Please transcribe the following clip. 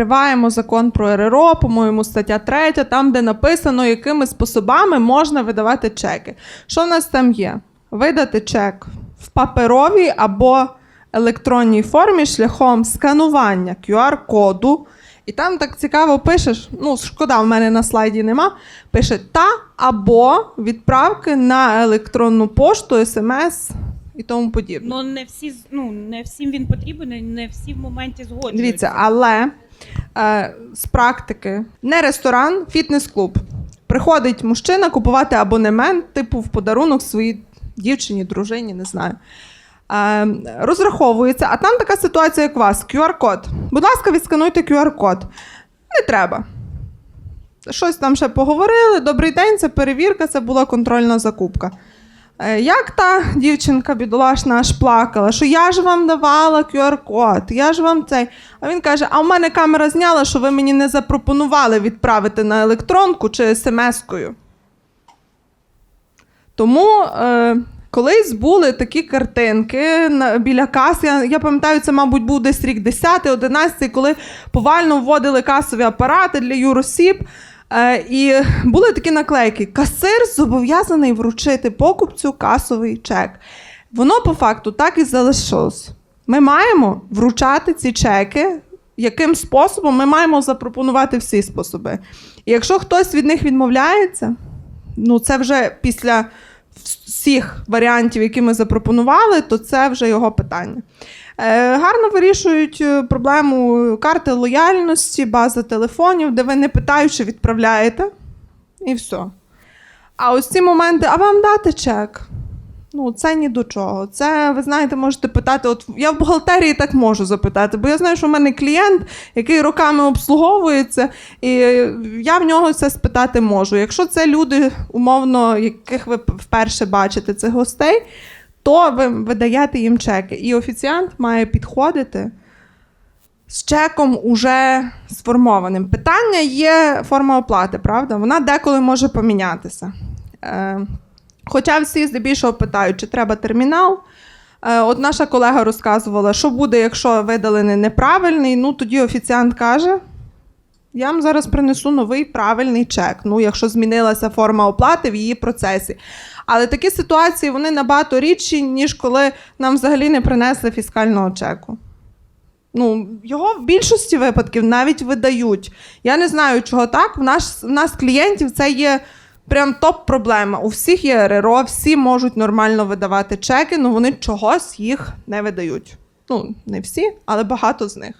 відкриваємо закон про РРО, по-моєму, стаття 3, там, де написано, якими способами можна видавати чеки. Що в нас там є? Видати чек в паперовій або електронній формі шляхом сканування QR-коду. І там так цікаво пишеш, ну, шкода, в мене на слайді нема. Пише та або відправки на електронну пошту, смс і тому подібне. Ну не всі ну не всім він потрібен, і не всі в моменті згоджуються. Дивіться, але е, з практики не ресторан, фітнес-клуб. Приходить мужчина купувати абонемент, типу в подарунок своїй дівчині, дружині, не знаю. Е, розраховується, а там така ситуація, як у вас: QR-код. Будь ласка, відскануйте QR-код. Не треба. Щось там ще поговорили. Добрий день, це перевірка, це була контрольна закупка. Е, Як та дівчинка бідолашна аж плакала, що я ж вам давала QR-код, я ж вам цей. А він каже: а в мене камера зняла, що ви мені не запропонували відправити на електронку чи смс-кою. Тому е, колись були такі картинки на, біля кас. Я, я пам'ятаю, це, мабуть, був десь рік 10-11, коли повально вводили касові апарати для юросіб. Е, і були такі наклейки: касир зобов'язаний вручити покупцю касовий чек. Воно по факту так і залишилось. Ми маємо вручати ці чеки. Яким способом ми маємо запропонувати всі способи. І якщо хтось від них відмовляється, ну це вже після всіх варіантів, які ми запропонували, то це вже його питання. Е, гарно вирішують е, проблему карти лояльності, бази телефонів, де ви не питаючи відправляєте, і все. А ось ці моменти, а вам дати чек? Ну, це ні до чого. Це, ви знаєте, можете питати. От я в бухгалтерії так можу запитати, бо я знаю, що в мене клієнт, який роками обслуговується, і я в нього це спитати можу. Якщо це люди, умовно, яких ви вперше бачите цих гостей, то ви видаєте їм чеки. І офіціант має підходити з чеком уже сформованим. Питання є форма оплати, правда? Вона деколи може помінятися. Хоча всі здебільшого питають, чи треба термінал. Е, От наша колега розказувала, що буде, якщо видалений неправильний. Ну тоді офіціант каже: я вам зараз принесу новий правильний чек. Ну, якщо змінилася форма оплати в її процесі. Але такі ситуації вони набагато рідші, ніж коли нам взагалі не принесли фіскального чеку. Ну, його в більшості випадків навіть видають. Я не знаю, чого так. В нас, в нас клієнтів це є прям топ-проблема. У всіх є РРО, всі можуть нормально видавати чеки, але вони чогось їх не видають. Ну, не всі, але багато з них.